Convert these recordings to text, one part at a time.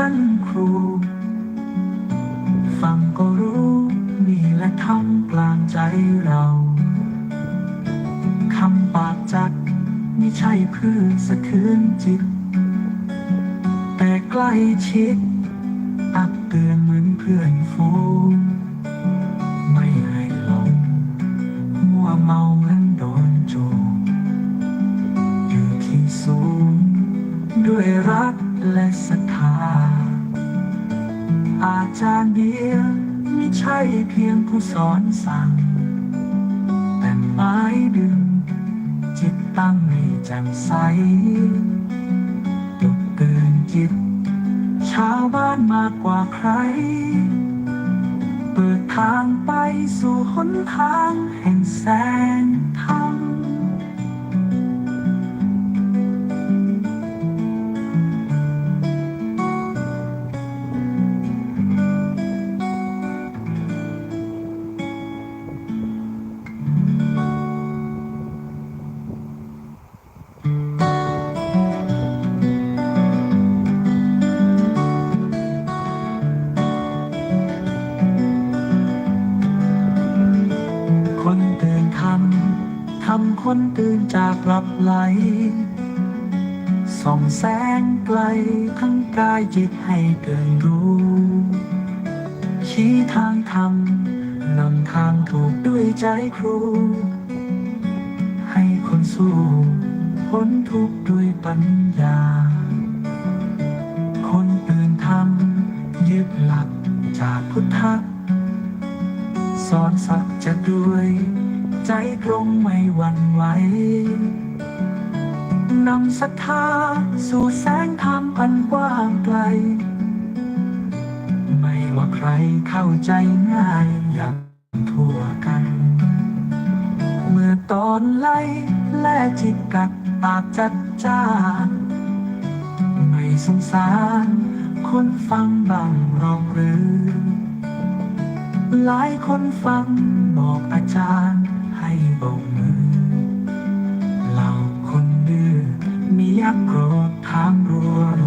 ชั้นครู ฟังก็รู้นี่และทำกลางใจเราคำปากจัดไม่ใช่เพื่อสะเคืนจิต แต่ใกล้ชิดตักเตือนเหมือนเพื่อนฝูงไม่ให้หลงมัวเมาเหมือนโดนโจอยู่ที่สูงด้วยรัก และศรัทธา อาจารย์เดียไม่ใช่เพียงผู้สอนสั่ง แต่ไม้ดึง จิตตั้งให้แจ่มใสปลุกตื่นจิต ชาวบ้านมากกว่าใคร เปิดทางไปสู่หนทางแห่งแสงำ ทำคนตื่นจากหลับไหล ส่องแสงไกลทั้งกายจิตให้เกินรู้ ชี้ทางธรรมนำทางถูกด้วยใจครู ให้คนสู้พ้นทุกข์ด้วยปัญญา คนตื่นทำยึดหลักจากพุทธะสอนสักจะด้วย ใจตรงไม่หวั่นไหวนำศรัทธาสู่แสงธรรมอันกว้างไกล ไม่ว่าใครเข้าใจง่ายอย่างทั่วกัน เมื่อตอนไล่แลจิตกัดปากจัดจ้านไม่สงสารคนฟังบังรองหรือ หลายคนฟังบอกอาจารย์ ให้โบกมือเหล่าคนดื้อมียักษ์โกรธทางรัวโร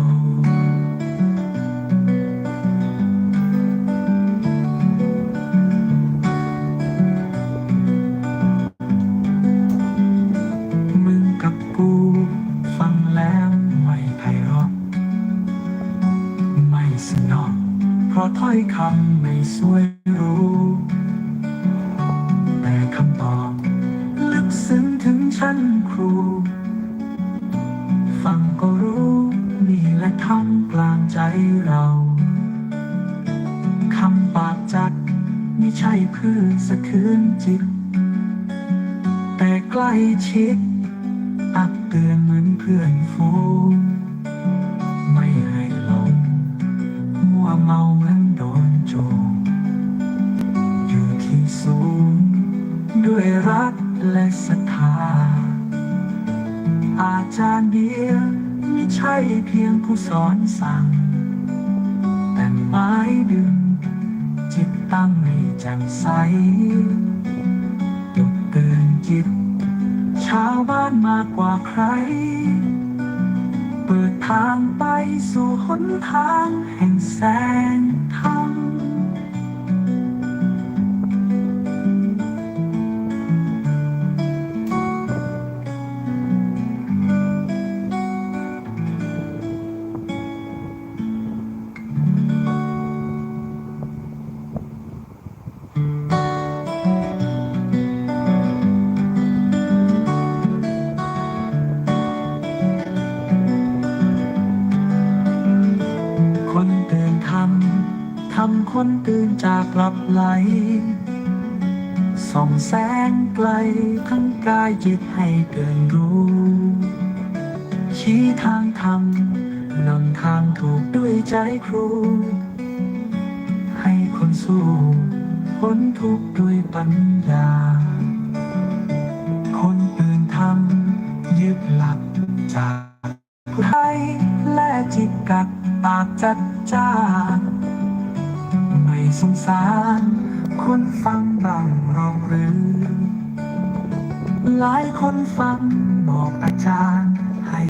มึงกับกูฟังแล้วไม่ไพเราะไม่สนอเพราะถ้อยคำไม่สวยรู้ ฟังก็รู้นี่และทำกลางใจเราคำปากจัดไม่ใช่เพื่อสะเคืนจิต แต่ใกล้ชิดตักเตือนเหมือนเพื่อนฝูงไม่ให้หลงมัวเมาเหมือนโดนโจมอยู่ที่สูง ด้วยรักและศรัทธา อาจารย์เดียไม่ใช่เพียงผู้สอนสั่ง แต่ไม้ดึง จิตตั้งให้แจ่มใสปลุกตื่นจิต ชาวบ้านมากกว่าใคร เปิดทางไปสู่หนทางแห่งแสงธรรม คนตื่นจากหลับไหล ส่องแสงไกลทั้งกายจิตให้เกินรู้ ชี้ทางธรรมนำทางถูกด้วยใจครู ให้คนสู้พ้นทุกข์ด้วยปัญญา คนตื่นทำยึดหลักจากผู้ไทยและจิตกัดปากจัด สงสารคนฟังบางรองหรือ หลายคนฟังบอกอาจารย์